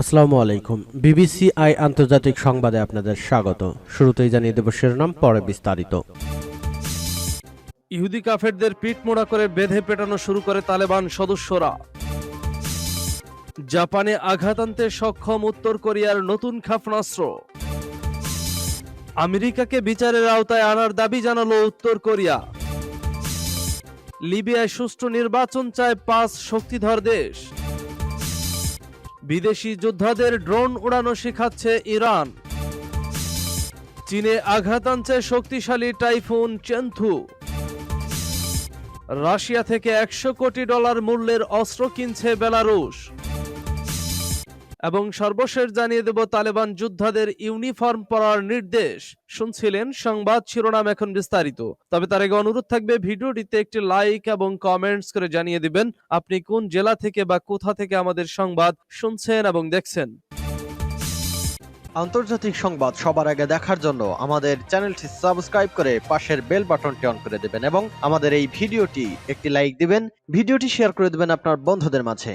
আসসালামু আলাইকুম। BBC I আন্তর্জাতিক সংবাদে আপনাদের স্বাগত। শুরুতেই জানিয়ে দেব শিরোনাম, পরে বিস্তারিত। ইহুদি কাফেরদের পিঠ মোড়া করে বেঁধে পেটানো শুরু করে তালেবান সদস্যরা। জাপানে আঘাত আনতে সক্ষম উত্তর কোরিয়ার নতুন ক্ষেপণাস্ত্র। আমেরিকাকে বিচারের আওতায় আনার দাবি জানালো উত্তর কোরিয়া। লিবিয়ায় সুষ্ঠু নির্বাচন চায় পাঁচ শক্তিধর দেশ। বিদেশি যোদ্ধাদের ড্রোন উড়ানো শেখাচ্ছে ইরান। চীনে আঘাত আনছে শক্তিশালী টাইফুন চেন্থু। রাশিয়া থেকে একশো কোটি ডলার মূল্যের অস্ত্র কিনছে বেলারুশ। এবং সর্বশেষ জানিয়ে দেব, তালেবান যোদ্ধাদের ইউনিফর্ম পরার নির্দেশ। শুনছিলেন সংবাদ শিরোনাম এখন বিস্তারিত। তবে তার আগে অনুরোধ থাকবে, ভিডিওটিতে একটি লাইক এবং কমেন্টস করে জানিয়ে দিবেন, আপনি কোন জেলা থেকে বা কোথা থেকে আমাদের সংবাদ শুনছেন এবং দেখছেন। আন্তর্জাতিক সংবাদ সবার আগে দেখার জন্য আমাদের চ্যানেলটি সাবস্ক্রাইব করে পাশের বেল বাটনটি অন করে দেবেন এবং আমাদের এই ভিডিওটি একটি লাইক দিবেন, ভিডিওটি শেয়ার করে দেবেন আপনার বন্ধুদের মাঝে।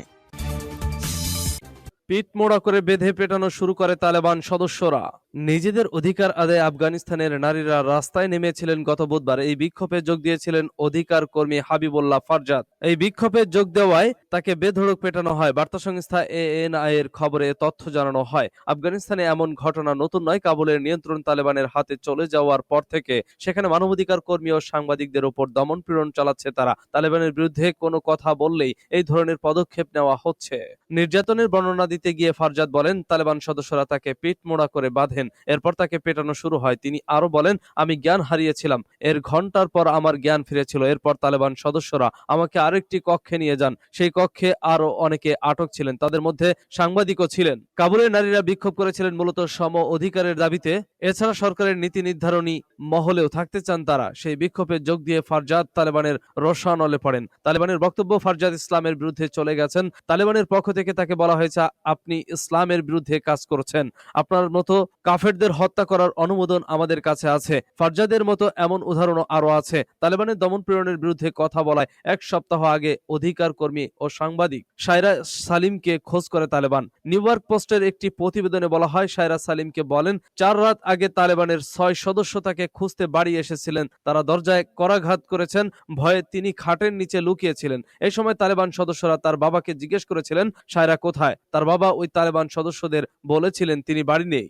পিঠ মোড়া করে বেঁধে পেটানো শুরু করে তালেবান সদস্যরা। নিজেদের অধিকার আদায়ে আফগানিস্তানের নারীরা রাস্তায় নেমেছিলেন গত বুধবার। এই বিক্ষোভে যোগ দিয়েছিলেন অধিকার কর্মী হাবিবুল্লাহ ফারজাদ এই বিক্ষোভে যোগ দেওয়ায় তাকে বেধড়ক পেটানো হয়। বার্তা সংস্থা এএনআই এর খবরে তথ্য জানানো হয়, আফগানিস্তানে এমন ঘটনা নতুন নয়। কাবুলের নিয়ন্ত্রণ তালেবানের হাতে চলে যাওয়ার পর থেকে সেখানে মানবাধিকার কর্মী ও সাংবাদিকদের উপর দমন পীড়ন চালাচ্ছে তারা। তালেবানের বিরুদ্ধে কোনো কথা বললেই এই ধরনের পদক্ষেপ নেওয়া হচ্ছে। নির্যাতনের বর্ণনা দিতে গিয়ে ফারজাদ বলেন, তালেবান সদস্যরা তাকে পিঠ মোড়া করে বাঁধেন এরপর তাকে পেটানো শুরু হয়। তিনি আরও বলেন, আমি জ্ঞান হারিয়েছিলাম। এর ঘণ্টার পর আমার জ্ঞান ফিরেছিল। এরপর তালেবান সদস্যরা আমাকে আরেকটি কক্ষে নিয়ে যান। সেই কক্ষে আরও অনেকে আটক ছিলেন। তাদের মধ্যে সাংবাদিকও ছিলেন। কাবুলের নারীরা বিক্ষোভ করেছিলেন মূলত সম অধিকারের দাবিতে। এছাড়া সরকারের নীতি নির্ধারণী মহলেও থাকতে চান তারা। সেই বিক্ষোভে যোগ দিয়ে ফারজাদ তালেবানের রসানলে পড়েন। তালেবানের বক্তব্য ফারজাদ ইসলামের বিরুদ্ধে চলে গেছেন। তালেবানের পক্ষ থেকে তাকে বলা হয়েছে, আপনি ইসলামের বিরুদ্ধে কাজ করছেন। আপনার মতো কাফেরদের হত্যা করার অনুমোদন আমাদের কাছে আছে। ফারজাদের মতো এমন উদাহরণও আরও আছে। তালেবানের দমন প্রেরণের বিরুদ্ধে কথা বলায় এক সপ্তাহ আগে অধিকার কর্মী ও সাংবাদিক সাইরা সালিমকে খোঁজ করে তালেবান। নিউ ইয়র্ক পোস্টের একটি প্রতিবেদনে বলা হয়, সাইরা সালিমকে বলেন, চার রাত আগে তালেবানের ছয় সদস্য তাকে খুঁজতে বাড়ি এসেছিলেন। তারা দরজায় করাঘাত করেছেন, ভয়ে তিনি খাটের নিচে লুকিয়েছিলেন। এই সময় তালেবান সদস্যরা তার বাবাকে জিজ্ঞেস করেছিলেন সায়রা কোথায়? তার বাবা ওই তালেবান সদস্যদের বলেছিলেন, তিনি বাড়ি নেই।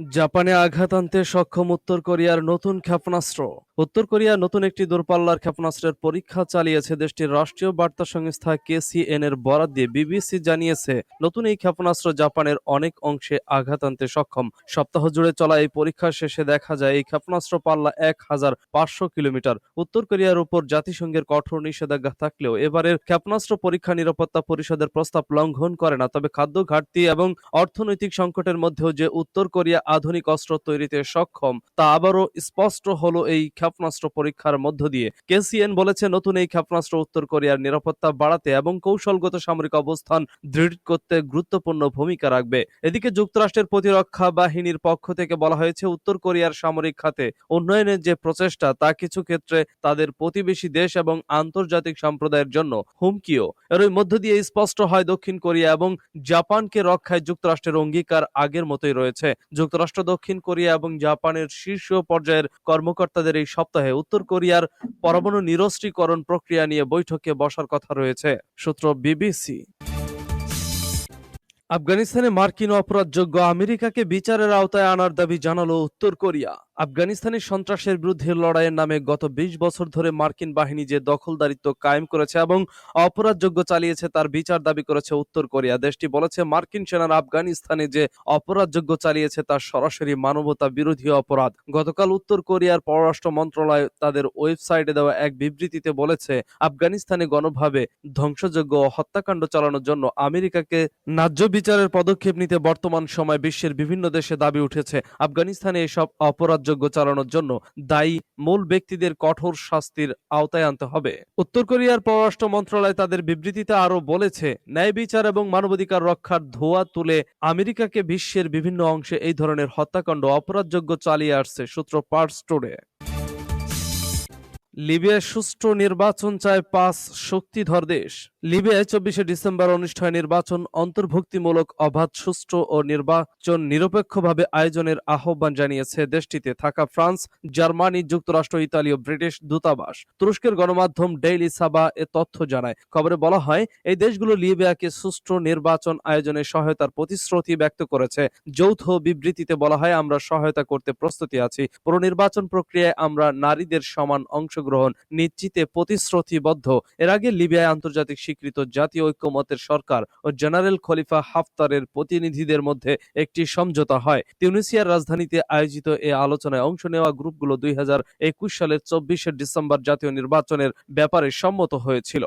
জাপানে আঘাত আনতে সক্ষম উত্তর কোরিয়ার নতুন ক্ষেপণাস্ত্র। উত্তর কোরিয়া নতুন একটি দূরপাল্লার ক্ষেপণাস্ত্রের পরীক্ষা চালিয়েছে দেশটির রাষ্ট্রীয় বার্তা সংস্থা কেসিএন এর বরাদ দিয়ে বিবিসি জানিয়েছে, নতুন এই ক্ষেপণাস্ত্র জাপানের অনেক অংশে আঘাত আনতে সক্ষম। সপ্তাহ জুড়ে চলা এই পরীক্ষা শেষে দেখা যায়, এই ক্ষেপণাস্ত্র পাল্লা এক হাজার পাঁচশো কিলোমিটার। উত্তর কোরিয়ার উপর জাতিসংঘের কঠোর নিষেধাজ্ঞা থাকলেও এবারের ক্ষেপণাস্ত্র পরীক্ষা নিরাপত্তা পরিষদের প্রস্তাব লঙ্ঘন করে না। তবে খাদ্য ঘাটতি এবং অর্থনৈতিক সংকটের মধ্যেও যে উত্তর কোরিয়া আধুনিক অস্ত্র তৈরিতে সক্ষম, তা আবারও স্পষ্ট হলো এই ক্ষেপণাস্ত্র পরীক্ষার মধ্য দিয়ে। কেসিএন বলেছে, নতুন এই ক্ষেপণাস্ত্র উত্তর কোরিয়ার নিরাপত্তা বাড়াতে এবং কৌশলগত সামরিক অবস্থান দৃঢ় করতে গুরুত্বপূর্ণ ভূমিকা রাখবে। এদিকে যুক্তরাষ্ট্রের প্রতিরক্ষা বাহিনীর পক্ষ থেকে বলা হয়েছে, উত্তর কোরিয়ার সামরিক খাতে উন্নয়নের যে প্রচেষ্টা, তা কিছু ক্ষেত্রে তাদের প্রতিবেশী দেশ এবং আন্তর্জাতিক সম্প্রদায়ের জন্য হুমকিও। এর মধ্য দিয়ে স্পষ্ট হয়, দক্ষিণ কোরিয়া এবং জাপানকে রক্ষায় যুক্তরাষ্ট্রের অঙ্গীকার আগের মতোই রয়েছে। যুক্তরাষ্ট্র, দক্ষিণ কোরিয়া এবং জাপানের শীর্ষ পর্যায়ের কর্মকর্তাদের এই সপ্তাহে উত্তর কোরিয়ার পরমাণু নিরস্ত্রীকরণ প্রক্রিয়া নিয়ে বৈঠকে বসার কথা রয়েছে সূত্র বিবিসি। আফগানিস্তানে মার্কিন অপরাধযোগ্য আমেরিকাকে বিচারের আওতায় আনার দাবি জানালো উত্তর কোরিয়া। আফগানিস্তানের সন্ত্রাসের বিরুদ্ধে লড়াইয়ের নামে গত ২০ বছর ধরে মার্কিন বাহিনী যে দখলদারিত্ব কায়েম করেছে এবং অপরাধযোগ্য চালিয়েছে তার বিচার দাবি করেছে উত্তর কোরিয়া। দেশটি বলেছে, মার্কিন সেনারা আফগানিস্তানে যে অপরাধযোগ্য চালিয়েছে তা সরাসরি মানবতা বিরোধী অপরাধ। গতকাল উত্তর কোরিয়ার পররাষ্ট্র মন্ত্রণালয় তাদের ওয়েবসাইটে দেওয়া এক বিবৃতিতে বলেছে, আফগানিস্তানে গণভাবে ধ্বংসযোগ্য ও হত্যাকাণ্ড চালানোর জন্য আমেরিকাকে ন্যায্য বিচারের পদক্ষেপ নিতে বর্তমান সময় বিশ্বের বিভিন্ন দেশে দাবি উঠেছে। আফগানিস্তানে এসব অপরাধযোগ্য চালানোর জন্য দায়ী মূল ব্যক্তিদের কঠোর শাস্তির আওতায় আনতে হবে। উত্তর কোরিয়ার পররাষ্ট্র মন্ত্রণালয় তাদের বিবৃতিতে আরও বলেছে, ন্যায় বিচার এবং মানবাধিকার রক্ষার ধোয়া তুলে আমেরিকাকে বিশ্বের বিভিন্ন অংশে এই ধরনের হত্যাকাণ্ড অপরাধযোগ্য চালিয়ে আসছে, সূত্র পার্স টুডে। লিবিয়ায় সুষ্ঠু নির্বাচন চায় পাঁচ শক্তিধর দেশ। লিবিয়ায় চব্বিশে ডিসেম্বর অনুষ্ঠেয় নির্বাচন অন্তর্ভুক্তিমূলক অবাধ, সুষ্ঠু ও নির্বাচন নিরপেক্ষভাবে আয়োজনের আহ্বান জানিয়েছে দেশটিতে থাকা ফ্রান্স, জার্মানি, যুক্তরাষ্ট্র, ইতালি ও ব্রিটিশ দূতাবাস। তুরস্কের গণমাধ্যম ডেইলি সাবা এ তথ্য জানায়। খবরে বলা হয়, এই দেশগুলো লিবিয়াকে সুষ্ঠু নির্বাচন আয়োজনে সহায়তার প্রতিশ্রুতি ব্যক্ত করেছে। যৌথ বিবৃতিতে বলা হয়, আমরা সহায়তা করতে প্রস্তুতি আছি। পুরো নির্বাচন প্রক্রিয়ায় আমরা নারীদের সমান অংশগ্রহণ নিশ্চিতে প্রতিশ্রুতিবদ্ধ। এর আগে লিবিয়ায় আন্তর্জাতিক স্বীকৃত জাতীয় ঐক্যমতের সরকার ও জেনারেল খলিফা হাফতারের প্রতিনিধিদের মধ্যে একটি সমঝোতা হয়। তিউনিসিয়ার রাজধানীতে আয়োজিত এ আলোচনায় অংশ নেওয়া গ্রুপগুলো দুই হাজার একুশ সালের চব্বিশে ডিসেম্বর জাতীয় নির্বাচনের ব্যাপারে সম্মত হয়েছিল।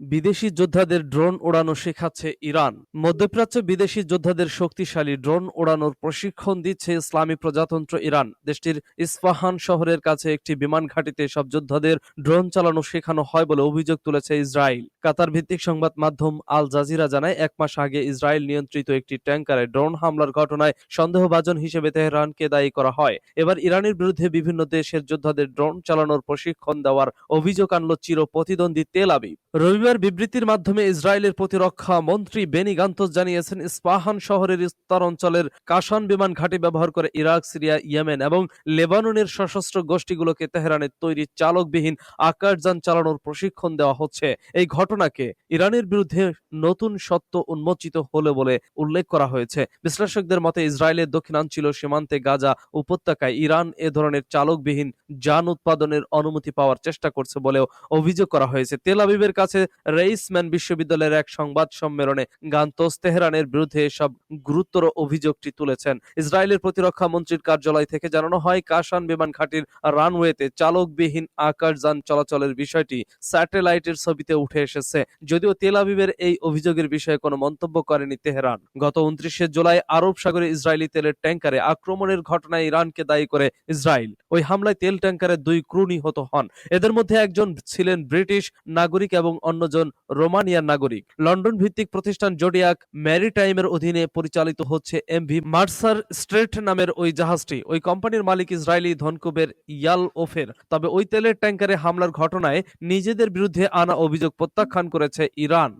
বিদেশি যোদ্ধাদের ড্রোন ওড়ানো শেখাচ্ছে ইরান। মধ্যপ্রাচ্যে বিদেশি যোদ্ধাদের শক্তিশালী ড্রোন ওড়ানোর প্রশিক্ষণ দিচ্ছে ইসলামী প্রজাতন্ত্র ইরান। দেশটির ইস্পাহান শহরের কাছে একটি বিমান ঘাঁটিতে সব যোদ্ধাদের ড্রোন চালানো শেখানো হয় বলে অভিযোগ তুলেছে ইসরায়েল। কাতার ভিত্তিক সংবাদ মাধ্যম আল জাজিরা জানায়, এক মাস আগে ইসরায়েল নিয়ন্ত্রিত একটি ট্যাঙ্কারে ড্রোন হামলার ঘটনায় সন্দেহভাজন হিসেবে তেহরানকে দায়ী করা হয়। এবার ইরানের বিরুদ্ধে বিভিন্ন দেশের যোদ্ধাদের ড্রোন চালানোর প্রশিক্ষণ দেওয়ার অভিযোগ আনল চির প্রতিদ্বন্দ্বী তেল আবিব। রবিবার বিবৃতির মাধ্যমে ইসরায়েলের প্রতিরক্ষা মন্ত্রী বেনি গান্তোস জানিয়েছেন, ইস্পাহান শহরের উত্তর অঞ্চলের কাশান বিমান ঘাঁটি ব্যবহার করে ইরাক, সিরিয়া, ইয়েমেন এবং লেবাননের সশস্ত্র গোষ্ঠীগুলোকে তেহরানের তৈরি চালকবিহীন আকাশযান চালানোর প্রশিক্ষণ দেওয়া হচ্ছে। এই ঘটনাকে ইরানের বিরুদ্ধে নতুন সত্য উন্মোচিত হলো বলে উল্লেখ করা হয়েছে। বিশ্লেষকদের মতে, ইসরায়েলের দক্ষিণাঞ্চল সীমান্তে গাজা উপত্যকায় ইরান এ ধরনের চালকবিহীন যান উৎপাদনের অনুমতি পাওয়ার চেষ্টা করছে বলেও অভিযোগ করা হয়েছে। তেল আবিবের কাছে রেইসম্যান বিশ্ববিদ্যালয়ের এক সংবাদ সম্মেলনে গান্তোস তেহরানের বিরুদ্ধে এসব গুরুতর অভিযোগটি তুলেছেন। ইসরায়েলের প্রতিরক্ষা মন্ত্রীর কার্যালয় থেকে জানানো হয় কাশান বিমান ঘাটির রানওয়েতে চালকবিহীন আকাশযান চলাচলের বিষয়টি স্যাটেলাইটের ছবিতে উঠে এসেছে। যদিও তেল আবিবের এই অভিযোগের বিষয়ে কোনো মন্তব্য করেনি তেহরান। গত উনত্রিশে জুলাই আরব সাগরে ইসরায়েলি তেলের ট্যাঙ্কারে আক্রমণের ঘটনায় ইরানকে দায়ী করে ইসরায়েল। ওই হামলায় তেল ট্যাঙ্কারের দুই ক্রু নিহত হন। এদের মধ্যে একজন ছিলেন ব্রিটিশ নাগরিক এবং অন্যজন রোমানিয়ার নাগরিক। লন্ডন ভিত্তিক প্রতিষ্ঠান জোডিয়াক ম্যারিটাইমের অধীনে পরিচালিত হচ্ছে এমভি মার্সার স্ট্রেট নামের ওই জাহাজটি। ওই কোম্পানির মালিক ইসরায়েলি ধনকুবের ইয়াল ওফের তবে ওই তেলের ট্যাঙ্কারে হামলার ঘটনায় নিজেদের বিরুদ্ধে আনা অভিযোগ প্রত্যাখ্যান করেছে ইরান।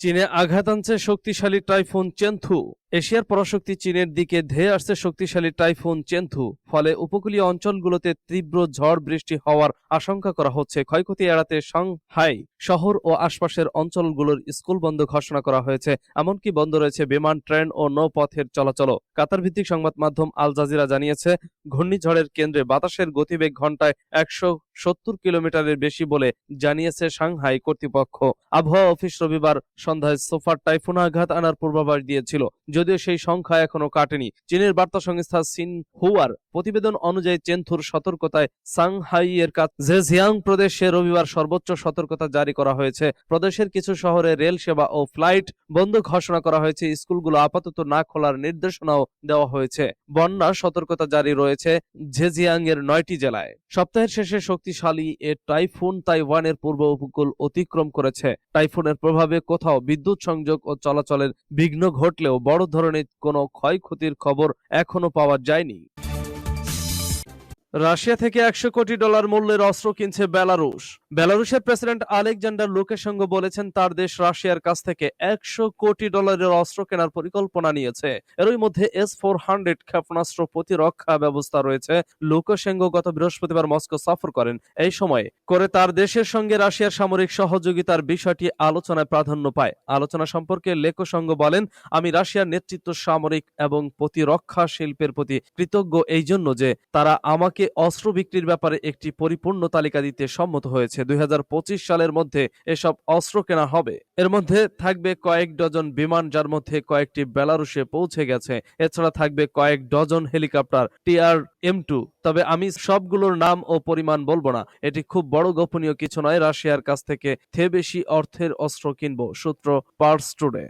চীনে আঘাত আনছে শক্তিশালী টাইফুন চেন্থু। এশিয়ার পরাশক্তি চীনের দিকে ধেয়ে আসছে শক্তিশালী টাইফুন চেন্থু। ফলে উপকূলীয় অঞ্চলগুলোতে তীব্র ঝড় বৃষ্টি হওয়ার আশঙ্কা করা হচ্ছে। ক্ষয়ক্ষতি এড়াতে সাংহাই শহর ও আশপাশের অঞ্চলগুলোর স্কুল বন্ধ ঘোষণা করা হয়েছে। এমনকি বন্ধ রয়েছে বিমান, ট্রেন ও নৌপথের চলাচল কাতার ভিত্তিক সংবাদ মাধ্যম আল জাজিরা জানিয়েছে, ঘূর্ণিঝড়ের কেন্দ্রে বাতাসের গতিবেগ ঘন্টায় একশো সত্তর কিলোমিটারের বেশি বলে জানিয়েছে সাংহাই কর্তৃপক্ষ। আবহাওয়া অফিস রবিবার সন্ধ্যায় সোফার টাইফুন আঘাত আনার পূর্বাভাস দিয়েছিল, যদিও সেই সংখ্যা এখনও কাটেনি। চীনের বার্তা সংস্থা সিন হুয়ার প্রতিবেদন অনুযায়ী চেন্থুর সতর্কতায় সাংহাই এর কাছে জেজিয়াং প্রদেশে রবিবার সর্বোচ্চ সতর্কতা জারি করা হয়েছে। প্রদেশের কিছু শহরে রেল সেবা ও ফ্লাইট বন্ধ ঘোষণা করা হয়েছে। স্কুলগুলো আপাতত না খোলার নির্দেশনাও দেওয়া হয়েছে। বন্যা সতর্কতা জারি রয়েছে জেজিয়াং এর নয়টি জেলায়। সপ্তাহের শেষে শক্তিশালী এ টাইফুন তাইওয়ানের পূর্ব উপকূল অতিক্রম করেছে। টাইফুনের প্রভাবে কোথাও বিদ্যুৎ সংযোগ ও চলাচলের বিঘ্ন ঘটলেও বড় ধরনের কোনো ক্ষয়ক্ষতির খবর এখনও পাওয়া যায়নি। রাশিয়া থেকে একশো কোটি ডলার মূল্যের অস্ত্র কিনছে বেলারুশ। বেলারুশের প্রেসিডেন্ট আলেকজান্ডার লুকাশেঙ্গো বলেছেন, তার দেশ রাশিয়ার কাছ থেকে একশো কোটি ডলারের অস্ত্র কেনার পরিকল্পনা নিয়েছে। এরই মধ্যে এস ফোর হান্ড্রেড ক্ষেপণাস্ত্র প্রতিরক্ষা ব্যবস্থা রয়েছে। লুকাশেঙ্গো গত বৃহস্পতিবার মস্কো সফর করেন। এই সময় করে তার দেশের সঙ্গে রাশিয়ার সামরিক সহযোগিতার বিষয়টি আলোচনায় প্রাধান্য পায়। আলোচনা সম্পর্কে লেকসঙ্গ বলেন, আমি রাশিয়ার নেতৃত্ব সামরিক এবং প্রতিরক্ষা শিল্পের প্রতি কৃতজ্ঞ এই জন্য যে তারা আমাকে অস্ত্র বিক্রির ব্যাপারে একটি পরিপূর্ণ তালিকা দিতে সম্মত হয়েছে। দুই হাজার পঁচিশ সালের মধ্যে এসব অস্ত্র কেনা হবে। এর মধ্যে থাকবে কয়েক ডজন বিমান, যার মধ্যে কয়েকটি বেলারুসে পৌঁছে গেছে। এছাড়া থাকবে কয়েক dozen helicopter, T R, M two. তবে আমি সবগুলোর নাম ও পরিমাণ বলব না। এটি খুব বড় গোপনীয় কিছু নয়। রাশিয়ার কাছ থেকে থে বেশি অর্থের অস্ত্র কিনব, সূত্র পার্স টুডে।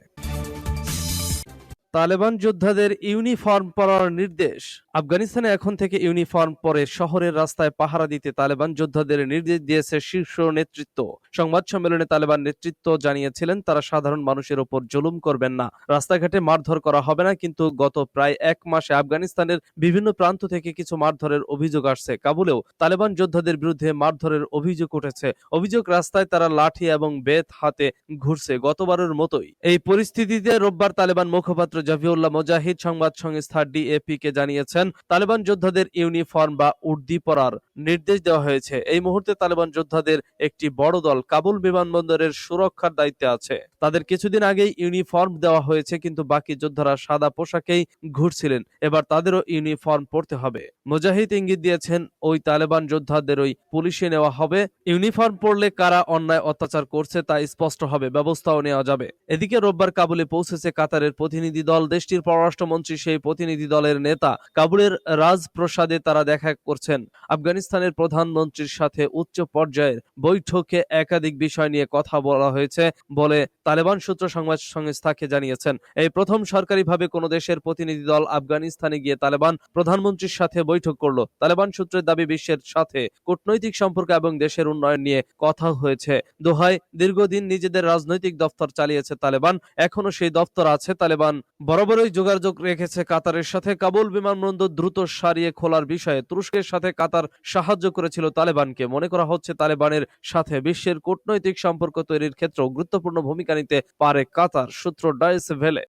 তালেবান যোদ্ধাদের ইউনিফর্ম পরার নির্দেশ। আফগানিস্তানে এখন থেকে ইউনিফর্ম পরে শহরের রাস্তায় পাহারা দিতে তালেবান যোদ্ধাদের নির্দেশ দিয়েছে শীর্ষ নেতৃত্ব। সংবাদ সম্মেলনে তালেবান নেতৃত্ব জানিয়েছিলেন, তারা সাধারণ মানুষের ওপর জুলুম করবেন না। রাস্তাঘাটে মারধর করা হবে না, কিন্তু গত প্রায় এক মাসে আফগানিস্তানের বিভিন্ন প্রান্ত থেকে কিছু মারধরের অভিযোগ আসছে। কাবুলেও তালেবান যোদ্ধাদের বিরুদ্ধে মারধরের অভিযোগ উঠেছে। অভিযোগ রাস্তায় তারা লাঠি এবং বেত হাতে ঘুরছে গতবারের মতোই। এই পরিস্থিতিতে রোববার তালেবান মুখপাত্র জাফিউল্লাহ মুজাহিদ সংবাদ সংস্থা ডিএপি কে জানিয়েছেন, তালেবান যোদ্ধাদের ইউনিফর্ম বা উর্দি পরার নির্দেশ দেওয়া হয়েছে। এই মুহূর্তে তালেবান যোদ্ধাদের একটি বড় দল কাবুল বিমানবন্দরের সুরক্ষার দায়িত্বে আছে। তাদের কিছুদিন আগেই ইউনিফর্ম দেওয়া হয়েছে, কিন্তু বাকি যোদ্ধারা সাদা পোশাকেই ঘুরছিলেন। এবার তাদেরও ইউনিফর্ম পরতে হবে। মুজাহিদ ইঙ্গিত দিয়েছেন, ওই তালেবান যোদ্ধাদের ওই পুলিশে নেওয়া হবে। ইউনিফর্ম পরলে কারা অন্যায় অত্যাচার করছে তা স্পষ্ট হবে, ব্যবস্থাও নেওয়া যাবে। এদিকে রোববার কাবুলে পৌঁছেছে কাতারের প্রতিনিধি দল, দেশটির পররাষ্ট্রমন্ত্রী, সেই প্রতিনিধি দলের নেতা কাবুলের রাজপ্রসাদে তারা দেখা করছেন। আফগানিস্তানের প্রধানমন্ত্রীর সাথে উচ্চ পর্যায়ের বৈঠকে একাধিক বিষয় নিয়ে কথা বলা হয়েছে বলে তালেবান সূত্র সংবাদ সংস্থাকে জানিয়েছেন। এই প্রথম সরকারিভাবে কোনো দেশের প্রতিনিধি দল আফগানিস্তানে গিয়ে তালেবান প্রধানমন্ত্রীর সাথে বৈঠক করল। তালেবান সূত্রের দাবি, বিশ্বের সাথে কূটনৈতিক সম্পর্ক এবং দেশের উন্নয়ন নিয়ে কথা হয়েছে। দোহায় দীর্ঘদিন নিজেদের রাজনৈতিক দপ্তর চালিয়েছে তালেবান। এখনও সেই দপ্তর আছে তালেবান বরাবরই যোগাযোগ রেখেছে কাতারের সাথে। কাবুল বিমানবন্দর দ্রুত সারিয়ে খোলার বিষয়ে তুরস্কের সাথে কাতার সাহায্য করেছিল তালেবানকে। মনে করা হচ্ছে তালেবানের সাথে বিশ্বের কূটনৈতিক সম্পর্ক তৈরির ক্ষেত্রেও গুরুত্বপূর্ণ ভূমিকা নিতে পারে কাতার, সূত্র ডাইস ভেলে।